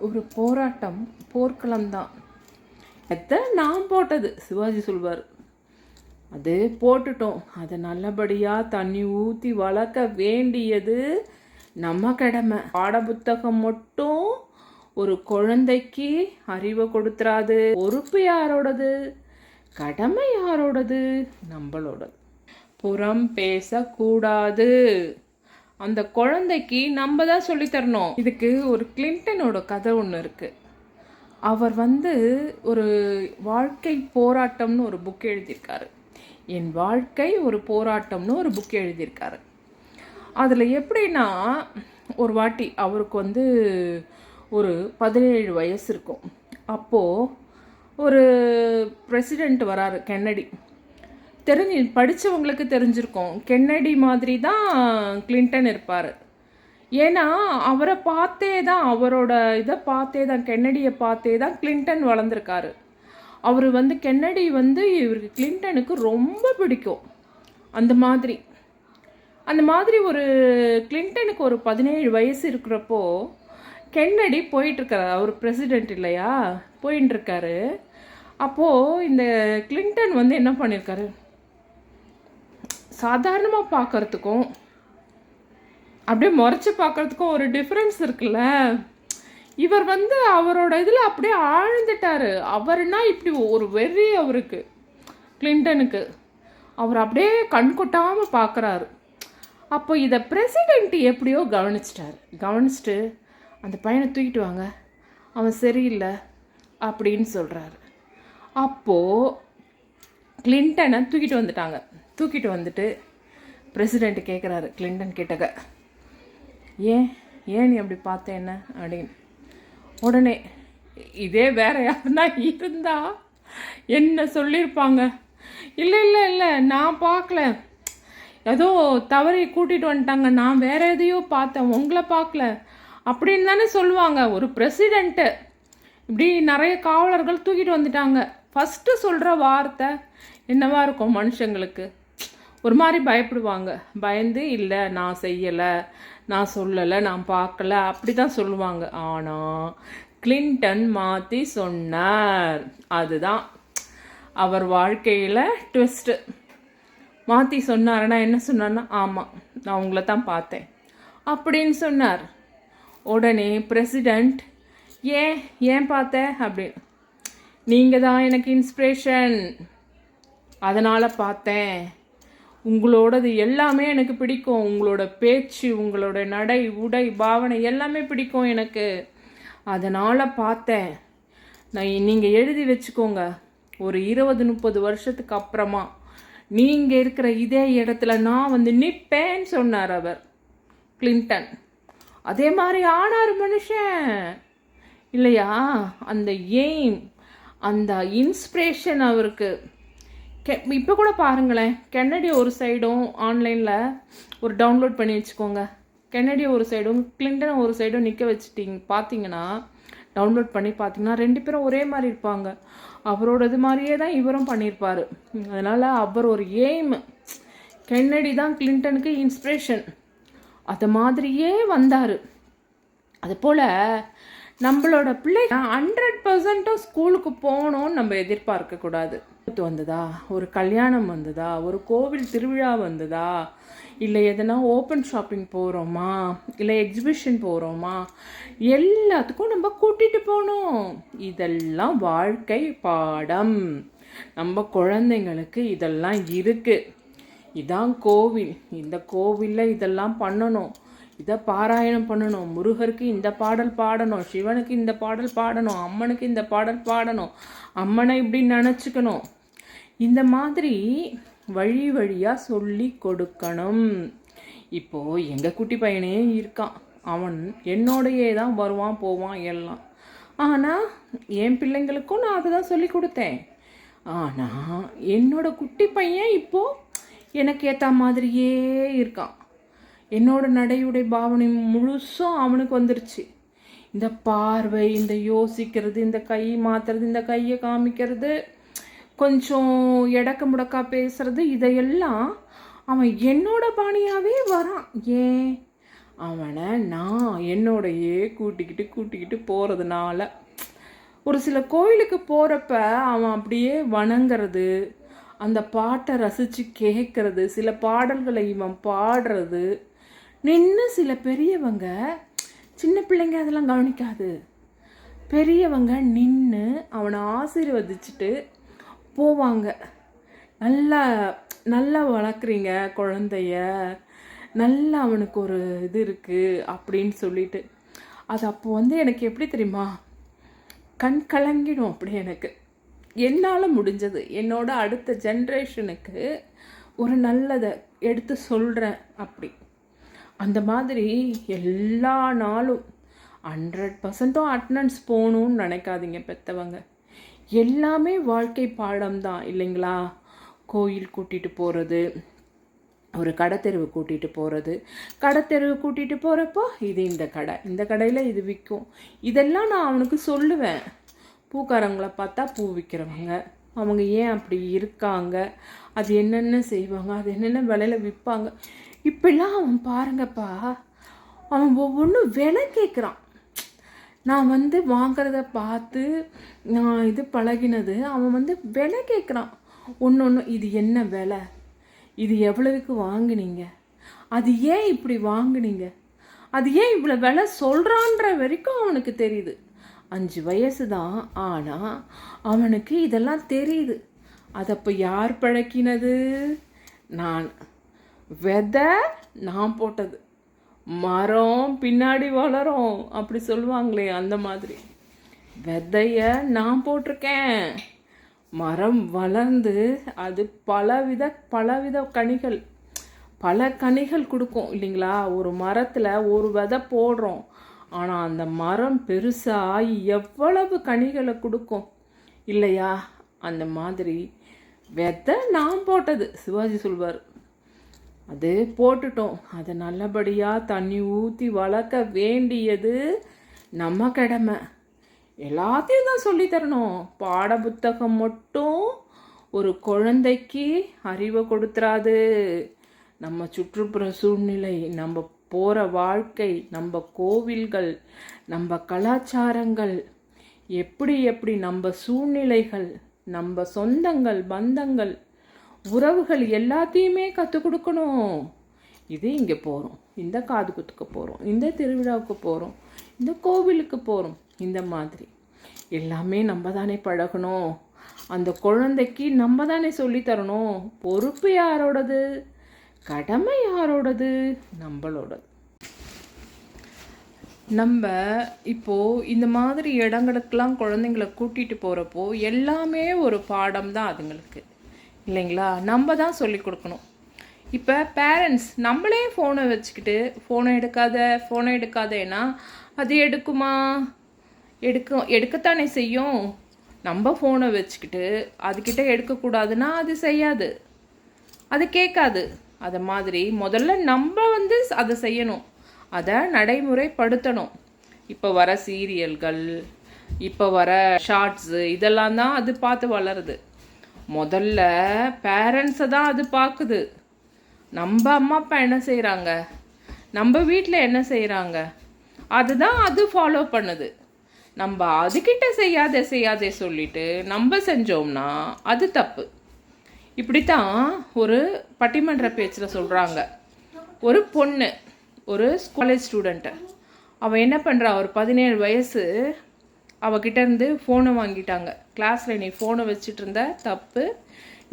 ஒரு போராட்டம் போர்க்களம் தான் எத்தனை நான் போட்டது சிவாஜி சொல்வார். அது போட்டுட்டோம். அதை நல்லபடியாக தண்ணி ஊற்றி வளர்க்க வேண்டியது நம்ம கடமை. பாட புத்தகம் மட்டும் ஒரு குழந்தைக்கு அறிவை கொடுத்துறாது. பொறுப்பு யாரோடது? கடமை யாரோடது? நம்மளோடது. புறம் பேசக்கூடாது. அந்த குழந்தைக்கு நம்ம தான் சொல்லித்தரணும் இதுக்கு ஒரு கிளின்டனோட கதை ஒன்று இருக்குது அவர் வந்து ஒரு வாழ்க்கை போராட்டம்னு ஒரு புக் எழுதியிருக்காரு. என் வாழ்க்கை ஒரு போராட்டம்னு ஒரு புக் எழுதியிருக்காரு. அதில் எப்படின்னா ஒரு வாட்டி அவருக்கு வந்து ஒரு பதினேழு வயசு இருக்கும். அப்போது ஒரு பிரசிடெண்ட் வராரு கென்னடி தெரிஞ்சு படித்தவங்களுக்கு தெரிஞ்சிருக்கும். கென்னடி மாதிரி தான் கிளின்டன் இருப்பார். ஏன்னா அவரை பார்த்தே தான் அவரோட இதை பார்த்தே தான் கென்னடியை பார்த்தே தான் கிளின்டன் வளர்ந்துருக்காரு. அவர் வந்து கென்னடி வந்து இவருக்கு கிளின்டனுக்கு ரொம்ப பிடிக்கும். அந்த மாதிரி. அந்த மாதிரி ஒரு கிளின்டனுக்கு ஒரு பதினேழு வயசு இருக்கிறப்போ கென்னடி போயிட்டுருக்காரு. அவர் பிரசிடெண்ட் இல்லையா? போயின்னு இருக்காரு அப்போது இந்த கிளின்டன் வந்து என்ன பண்ணியிருக்காரு சாதாரணமாக பார்க்கறதுக்கும் அப்படியே முறைச்சி பார்க்குறதுக்கும் ஒரு டிஃப்ரென்ஸ் இருக்குல்ல? இவர் வந்து அவரோட இதில் அப்படியே ஆழ்ந்துட்டார். அவர்னா இப்படி ஒரு வெறி அவருக்கு கிளின்டனுக்கு அவர் அப்படியே கண் கொட்டாமல் பார்க்குறாரு. அப்போ இதை பிரசிடெண்ட் எப்படியோ கவனிச்சிட்டாரு. கவனிச்சுட்டு அந்த பையனை தூக்கிட்டு வாங்க. அவன் சரியில்லை அப்படின்னு சொல்கிறாரு அப்போது கிளின்டனை தூக்கிட்டு வந்துட்டாங்க. தூக்கிட்டு வந்துட்டு பிரசிடெண்ட் கேட்குறாரு கிளின்டன் கிட்டக்க. ஏன் ஏன் நீ அப்படி பார்த்த என்ன? அப்படின்னு. உடனே இதே வேற யாருன்னா இருந்தா என்ன சொல்லியிருப்பாங்க இல்லை இல்லை இல்லை நான் பார்க்கல. ஏதோ தவறி கூட்டிகிட்டு வந்துட்டாங்க. நான் வேற எதையோ பார்த்தேன். உங்களை பார்க்கல. அப்படின்னு தானே சொல்லுவாங்க. ஒரு பிரசிடெண்ட்டு இப்படி நிறைய காவலர்கள் தூக்கிட்டு வந்துட்டாங்க. ஃபஸ்ட்டு சொல்கிற வார்த்தை என்னவா இருக்கும் மனுஷங்களுக்கு? ஒரு மாதிரி பயப்படுவாங்க. பயந்து இல்லை நான் செய்யலை நான் சொல்லலை நான் பார்க்கல அப்படி தான் சொல்லுவாங்க. ஆனால் கிளின்டன் மாற்றி சொன்னார். அதுதான் அவர் வாழ்க்கையில் ட்விஸ்ட்டு மாற்றி சொன்னார்னா என்ன சொன்னார்னா ஆமாம் நான் உங்களை தான் பார்த்தேன். அப்படின்னு சொன்னார். உடனே பிரசிடெண்ட் ஏன் ஏன் பார்த்த? அப்படின்னு. நீங்கள் தான் எனக்கு இன்ஸ்பிரேஷன் அதனால் பார்த்தேன். உங்களோடது எல்லாமே எனக்கு பிடிக்கும். உங்களோட பேச்சு உங்களோட நடை உடை பாவனை எல்லாமே பிடிக்கும் எனக்கு. அதனால் பார்த்தேன். நான் நீங்கள் எழுதி வச்சுக்கோங்க. ஒரு இருபது முப்பது வருஷத்துக்கு அப்புறமா நீங்கள் இருக்கிற இதே இடத்துல நான் வந்து நிற்பேன்னு சொன்னார் அவர் கிளின்டன் அதே மாதிரி ஆனார் மனுஷன். இல்லையா? அந்த எய்ம் அந்த இன்ஸ்பிரேஷன் அவருக்கு. கெ இப்போ கூட பாருங்களேன். கென்னடி ஒரு சைடும் ஆன்லைனில் ஒரு டவுன்லோட் பண்ணி வச்சுக்கோங்க. கென்னடி ஒரு சைடும் கிளின்டன் ஒரு சைடும் நிற்க வச்சுட்டிங்க பார்த்தீங்கன்னா டவுன்லோட் பண்ணி பார்த்தீங்கன்னா ரெண்டு பேரும் ஒரே மாதிரி இருப்பாங்க. அவரோட இது மாதிரியே தான் இவரும் பண்ணியிருப்பார். அதனால் அவர் ஒரு எய்ம் கென்னடி தான் கிளின்டனுக்கு இன்ஸ்பிரேஷன் அது மாதிரியே வந்தார். அதுபோல் நம்மளோட பிள்ளை ஹண்ட்ரட் பர்சன்ட்டும் ஸ்கூலுக்கு போகணும்னு நம்ம எதிர்பார்க்கக்கூடாது. விபத்து வந்ததா? ஒரு கல்யாணம் வந்ததா? ஒரு கோவில் திருவிழா வந்ததா? இல்லை எதனா ஓப்பன் ஷாப்பிங் போகிறோமா இல்லை எக்ஸிபிஷன் போகிறோமா எல்லாத்துக்கும் நம்ம கூட்டிகிட்டு போகணும் இதெல்லாம் வாழ்க்கை பாடம். நம்ம குழந்தைங்களுக்கு இதெல்லாம் இருக்குது இதான் கோவில். இந்த கோவிலில் இதெல்லாம் பண்ணணும். இதை பாராயணம் பண்ணணும். முருகருக்கு இந்த பாடல் பாடணும். சிவனுக்கு இந்த பாடல் பாடணும். அம்மனுக்கு இந்த பாடல் பாடணும். அம்மனை இப்படி நினச்சிக்கணும். இந்த மாதிரி வழி வழியாக சொல்லி கொடுக்கணும். இப்போது எங்கள் குட்டி பையனே இருக்கான். அவன் என்னோடையே தான் வருவான் போவான் எல்லாம். ஆனால் என் பிள்ளைங்களுக்கும் நான் அதை தான் சொல்லி கொடுத்தேன். ஆனால் என்னோட குட்டி பையன் இப்போது எனக்கு ஏற்ற மாதிரியே இருக்கான். என்னோட நடையுடைய பாவனை முழுசும் அவனுக்கு வந்துருச்சு. இந்த பார்வை இந்த யோசிக்கிறது இந்த கை மாத்துறது இந்த கையை காமிக்கிறது கொஞ்சம் எடக்க முடக்கா பேசுறது இதையெல்லாம் அவன் என்னோட பாணியாகவே வரான். ஏன்? அவனை நான் என்னோடையே கூட்டிக்கிட்டு கூட்டிக்கிட்டு போகிறதுனால ஒரு சில கோயிலுக்கு போகிறப்ப அவன் அப்படியே வணங்கிறது அந்த பாட்டை ரசித்து கேட்கறது சில பாடல்களை இவன் பாடுறது நின்று சில பெரியவங்க சின்ன பிள்ளைங்க அதெல்லாம் கவனிக்காது. பெரியவங்க நின்று அவனை ஆசீர்வதிச்சுட்டு போவாங்க. நல்லா நல்லா வளர்க்குறீங்க குழந்தைய நல்லா அவனுக்கு ஒரு இது இருக்குது அப்படின்னு சொல்லிட்டு. அது அப்போ வந்து எனக்கு எப்படி தெரியுமா? கண் கலங்கிடும் அப்படி எனக்கு. என்னால் முடிஞ்சது. என்னோட அடுத்த ஜென்ரேஷனுக்கு ஒரு நல்லதை எடுத்து சொல்கிறேன் அப்படி. அந்த மாதிரி எல்லா நாளும் ஹண்ட்ரட் பர்சன்ட்டும் அட்டண்டன்ஸ் போகணும்னு நினைக்காதீங்க பெற்றவங்க எல்லாமே வாழ்க்கை பாடம் தான் இல்லைங்களா? கோயில் கூட்டிகிட்டு போகிறது ஒரு கடைத்தெருவு கூட்டிகிட்டு போகிறது கடைத்தெருவு கூட்டிகிட்டு போகிறப்போ இது இந்த கடை இந்த கடையில் இது விற்கும் இதெல்லாம் நான் அவனுக்கு சொல்லுவேன். பூக்காரங்களை பார்த்தா பூ விற்கிறவங்க அவங்க ஏன் அப்படி இருக்காங்க? அது என்னென்ன செய்வாங்க? அது என்னென்ன விலையில் விற்பாங்க? இப்படிலாம் அவன் பாருங்கப்பா. அவன் ஒவ்வொன்றும் விலை கேட்குறான் நான் வந்து வாங்கிறத பார்த்து நான் இது பழகினது அவன் வந்து விலை கேட்குறான் ஒன்று ஒன்று இது என்ன விலை? இது எவ்வளவுக்கு வாங்கினீங்க? அது ஏன் இப்படி வாங்கினீங்க? அது ஏன் இவ்வளோ விலை சொல்கிறான்ற வரைக்கும் அவனுக்கு தெரியுது. அஞ்சு வயசு தான் ஆனால் அவனுக்கு இதெல்லாம் தெரியுது. அதை அப்போ யார் பழக்கினது? நான். விதை நான் போட்டது. மரம் பின்னாடி வளரும் அப்படி சொல்லுவாங்களே அந்த மாதிரி. விதைய நான் போட்டிருக்கேன். மரம் வளர்ந்து அது பலவித பலவித கனிகள் பல கனிகள் கொடுக்கும் இல்லைங்களா? ஒரு மரத்தில் ஒரு விதை போடுறோம். ஆனால் அந்த மரம் பெருசாக எவ்வளவு கனிகளை கொடுக்கும் இல்லையா? அந்த மாதிரி விதை நான் போட்டது சிவாஜி சொல்வார். அது போட்டுட்டோம். அதை நல்லபடியாக தண்ணி ஊற்றி வளர்க்க வேண்டியது நம்ம கடமை. எல்லாத்தையும் தான் சொல்லித்தரணும் பாட புத்தகம் மட்டும் ஒரு குழந்தைக்கு அறிவை கொடுத்துறாது. நம்ம சுற்றுப்புற சூழ்நிலை நம்ம போகிற வாழ்க்கை நம்ம கோவில்கள் நம்ம கலாச்சாரங்கள் எப்படி எப்படி நம்ம சூழ்நிலைகள் நம்ம சொந்தங்கள் பந்தங்கள் உறவுகள் எல்லாத்தையுமே கற்றுக் கொடுக்கணும். இது இங்கே போகிறோம் இந்த காது குத்துக்கு போகிறோம் இந்த திருவிழாவுக்கு போகிறோம் இந்த கோவிலுக்கு போகிறோம் இந்த மாதிரி. எல்லாமே நம்ம தானே பழகணும். அந்த குழந்தைக்கு நம்ம தானே சொல்லித்தரணும். பொறுப்பு யாரோடது? கடமை யாரோடது? நம்மளோடது. நம்ம இப்போது இந்த மாதிரி இடங்களுக்கெல்லாம் குழந்தைங்கள கூட்டிகிட்டு போகிறப்போ எல்லாமே ஒரு பாடம் தான் அதுங்களுக்கு. இல்லைங்களா? நம்ம தான் சொல்லி கொடுக்கணும். இப்போ பேரண்ட்ஸ் நம்மளே ஃபோனை வச்சுக்கிட்டு ஃபோனை எடுக்காத ஃபோனை எடுக்காதேன்னா அது எடுக்குமா? எடுக்கும் எடுக்கத்தானே செய்யும்? நம்ம ஃபோனை வச்சுக்கிட்டு அதுக்கிட்ட எடுக்கக்கூடாதுன்னா அது செய்யாது. அது கேட்காது. அதை மாதிரி முதல்ல நம்ம வந்து அதை செய்யணும். அதை நடைமுறைப்படுத்தணும். இப்போ வர சீரியல்கள் இப்போ வர ஷார்ட்ஸு இதெல்லாம் தான் அது பார்த்து வளருது. முதல்ல பேரண்ட்ஸை தான் அது பார்க்குது. நம்ம அம்மா அப்பா என்ன செய்கிறாங்க நம்ம வீட்டில் என்ன செய்கிறாங்க அதுதான் அது ஃபாலோ பண்ணுது. நம்ம அதுக்கிட்ட செய்யாதே செய்யாதே சொல்லிட்டு நம்ம செஞ்சோம்னா அது தப்பு. இப்படித்தான் ஒரு பட்டிமன்ற பேச்சில் சொல்கிறாங்க ஒரு பொண்ணு ஒரு காலேஜ் ஸ்டூடெண்ட்டு அவள் என்ன பண்ணுறா ஒரு பதினேழு வயசு அவகிட்ட இருந்து ஃபோனை வாங்கிட்டாங்க. கிளாஸில் நீ ஃபோனை வச்சுட்டு இருந்த தப்பு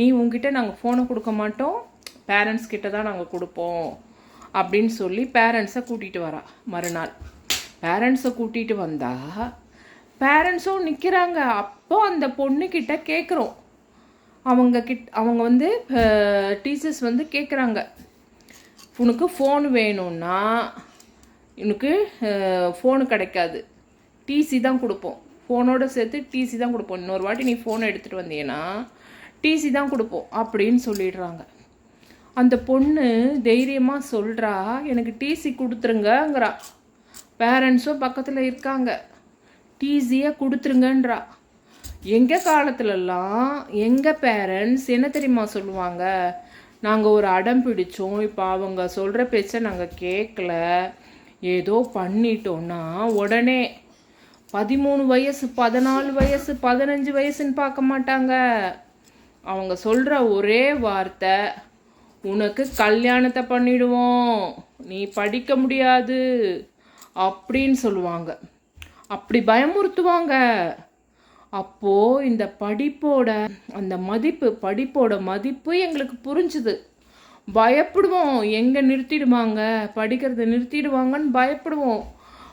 நீ உங்ககிட்ட நாங்கள் ஃபோனை கொடுக்க மாட்டோம் பேரண்ட்ஸ் கிட்ட தான் நாங்கள் கொடுப்போம் அப்படின்னு சொல்லி பேரண்ட்ஸை கூட்டிகிட்டு வரா மறுநாள். பேரண்ட்ஸை கூட்டிகிட்டு வந்தா பேரண்ட்ஸும் நிற்கிறாங்க அப்போ அந்த பொண்ணுக்கிட்ட கேட்குறோம் அவங்க கிட் அவங்க வந்து டீச்சர்ஸ் வந்து கேட்குறாங்க உனக்கு ஃபோன் வேணும்னா உனக்கு ஃபோனு கிடைக்காது. டிசி தான் கொடுப்போம். ஃபோனோட சேர்த்து டிசி தான் கொடுப்போம். இன்னொரு வாட்டி நீ ஃபோனை எடுத்துகிட்டு வந்தீங்கன்னா டிசி தான் கொடுப்போம் அப்படின்னு சொல்லிடுறாங்க. அந்த பொண்ணு தைரியமாக சொல்கிறா எனக்கு டிசி கொடுத்துருங்கங்கிறா. பேரண்ட்ஸும் பக்கத்தில் இருக்காங்க. டிசியை கொடுத்துருங்கன்றா. எங்கள் காலத்துலலாம் எங்கள் பேரண்ட்ஸ் என்ன தெரியுமா சொல்லுவாங்க? நாங்கள் ஒரு அடம் பிடிச்சோம். இப்போ அவங்க சொல்கிற பேச்சை நாங்கள் கேட்கல ஏதோ பண்ணிட்டோன்னா உடனே பதிமூணு வயசு பதினாலு வயசு பதினஞ்சு வயசுன்னு பார்க்க மாட்டாங்க. அவங்க சொல்கிற ஒரே வார்த்தை உனக்கு கல்யாணத்தை பண்ணிடுவோம். நீ படிக்க முடியாது. அப்படின்னு சொல்லுவாங்க. அப்படி பயமுறுத்துவாங்க. அப்போது இந்த படிப்போட அந்த மதிப்பு படிப்போட மதிப்பு எங்களுக்கு புரிஞ்சுது. பயப்படுவோம். எங்கே நிறுத்திடுவாங்க? படிக்கிறத நிறுத்திடுவாங்கன்னு பயப்படுவோம்.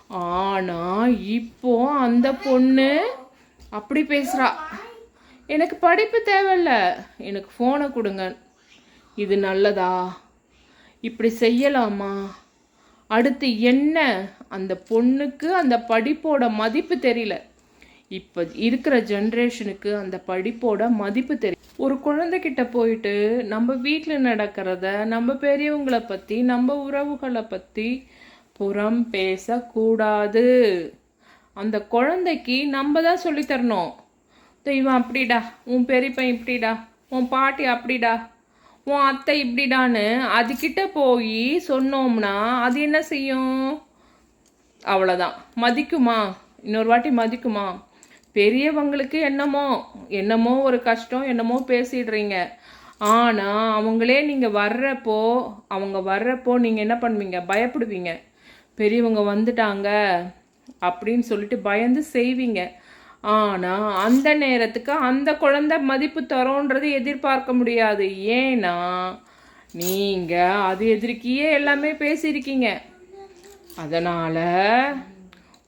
ஆனா இப்போ அந்த பொண்ணு அப்படி பேசுறா. எனக்கு படிப்பு தேவையில்ல. எனக்கு ஃபோனை கொடுங்க. இது நல்லதா? இப்படி செய்யலாமா? அடுத்து என்ன? அந்த பொண்ணுக்கு அந்த படிப்போட மதிப்பு தெரியல. இப்போ இருக்கிற ஜென்ரேஷனுக்கு அந்த படிப்போட மதிப்பு தெரியும் ஒரு குழந்தைகிட்ட போயிட்டு நம்ம வீட்டில் நடக்கிறத நம்ம பெரியவங்களை பற்றி நம்ம உறவுகளை பற்றி புறம் பேசக்கூடாது. அந்த குழந்தைக்கு நம்ம தான் சொல்லித் தரணும் இவன் அப்படிடா உன் பெரியப்பன் இப்படிடா உன் பாட்டி அப்படிடா உன் அத்தை இப்படிடான்னு அதுக்கிட்ட போய் சொன்னோம்னா அது என்ன செய்யும்? அவ்வளோதான் மதிக்குமா? இன்னொரு வாட்டி மதிக்குமா? பெரியவங்களுக்கு என்னமோ என்னமோ ஒரு கஷ்டம் என்னமோ பேசிடுறீங்க. ஆனால் அவங்களே நீங்கள் வர்றப்போ அவங்க வர்றப்போ நீங்கள் என்ன பண்ணுவீங்க? பயப்படுவீங்க. பெரியவங்க வந்துட்டாங்க அப்படின்னு சொல்லிட்டு பயந்து செய்வீங்க. ஆனால் அந்த நேரத்துக்கு அந்த குழந்தை மதிப்பு தரோன்றது எதிர்பார்க்க முடியாது. ஏன்னா நீங்கள் அது எதிர்க்கியே எல்லாமே பேசியிருக்கீங்க. அதனால்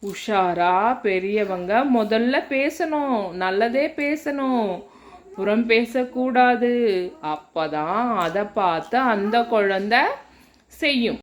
உஷாரா பெரியவங்க முதல்ல பேசணும் நல்லதே பேசணும். புறம் பேசக்கூடாது. அப்போதான் அதை பார்த்து அந்த குழந்தை செய்யும்.